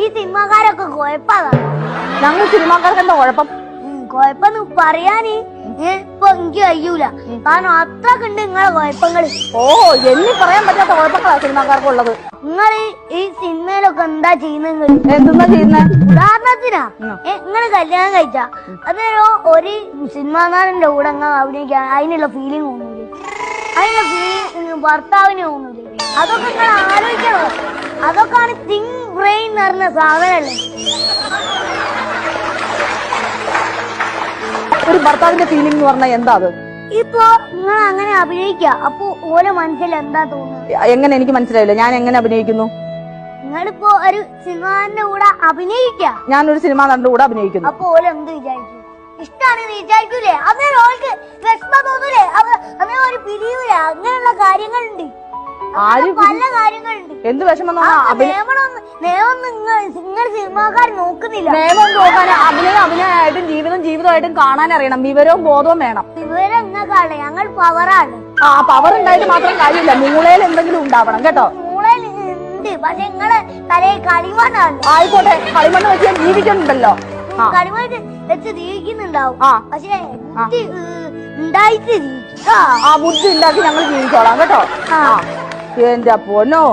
ഈ സിനിമാക്കാരൊക്കെ കുഴപ്പമാണ്? ഞങ്ങൾ സിനിമാക്കാർക്ക് എന്താ കുഴപ്പം? കുഴപ്പം പറയാനേ ഇപ്പൊ എനിക്ക് കഴിയൂല. കാരണം അത്രയ്ക്ക് ഉണ്ട് നിങ്ങളെ കുഴപ്പങ്ങൾ ഓ എന്നെ പറയാൻ പറ്റാത്ത കുഴപ്പങ്ങളാ സിനിമാക്കാർക്കുള്ളത് നിങ്ങൾ ഈ സിനിമയിലൊക്കെ എന്താ ചെയ്യുന്നത് ഉദാഹരണത്തിനാ. നിങ്ങൾ കല്യാണം കഴിച്ച. അതൊരു ഒരു സിനിമാ നടന്റെ കൂടെ അങ്ങ് അഭിനയിക്കാൻ അതിനുള്ള ഫീലിംഗ് തോന്നൂലേ. അതിനുള്ള ഫീലിംഗ് ഭർത്താവിന് തോന്നൂലേ. അതൊക്കെ നിങ്ങൾ ആലോചിക്കണം. അതൊക്കെയാണ് തിങ് ബ്രെയിൻ എന്ന് പറഞ്ഞ സാധനല്ലേ? ഒരു ഭർത്താവിന്റെ ഫീലിംഗ് എന്ന് പറഞ്ഞാൽ എന്താ അത്? ഇപ്പോ നിങ്ങൾ അങ്ങനെ അഭിനയിക്ക. അപ്പൊ ഓരോ മനസ്സിൽ എന്താ തോന്നുന്നത്? എങ്ങനെ എനിക്ക് മനസ്സിലായില്ല. ഞാൻ എങ്ങനെ അഭിനയിക്കുന്നു? നിങ്ങളിപ്പോ ഒരു സിനിമാന്റെ കൂടെ അഭിനയിക്ക? ഞാനൊരു സിനിമ നടന്റെ കൂടെ അഭിനയിക്കുന്നു. അപ്പൊ ഓരോ എന്ത് വിചാരിക്കും? ഇഷ്ടമാണെന്ന് വിചാരിക്കൂലേ? അന്നേരം ഓൾക്ക് വിഷമം തോന്നൂലേ? അന്നേരം ഒരു പിരിയൂലേ. അങ്ങനെയുള്ള കാര്യങ്ങളുണ്ട്. പല കാര്യങ്ങളുണ്ട്. എന്ത് വിഷമം നിയമം നിങ്ങൾ നിങ്ങൾ സിനിമാക്കാർ നോക്കുന്നില്ല. നിയമം നോക്കാൻ അഭിനയം അഭിനയമായിട്ടും ജീവിതം ജീവിതമായിട്ടും കാണാൻ അറിയണം. വിവരവും ബോധവും വേണം. വിവരം എന്നൊക്കെ ഞങ്ങൾ പവറാണ്. ആ പവർ ഉണ്ടായിട്ട് മാത്രം കാര്യമില്ല. മൂളയിൽ എന്തെങ്കിലും ഉണ്ടാവണം കേട്ടോ? മൂളയിൽ ഉണ്ട്. പക്ഷെ നിങ്ങളെ തലയിൽ കളിമണ്ണാണ്. ആയിക്കോട്ടെ കളിമണ്ണ് വെച്ച് ഞാൻ ജീവിക്കുന്നുണ്ടല്ലോ. ആ. കളിമണ്ണ് വെച്ച് ജീവിക്കുന്നുണ്ടാവും. പക്ഷെ ഉണ്ടായിട്ട് ആ. ബുദ്ധി ഉണ്ടാക്കി ഞങ്ങൾ ജീവിച്ചോളാം കേട്ടോ. എന്റെ പൊന്നോ.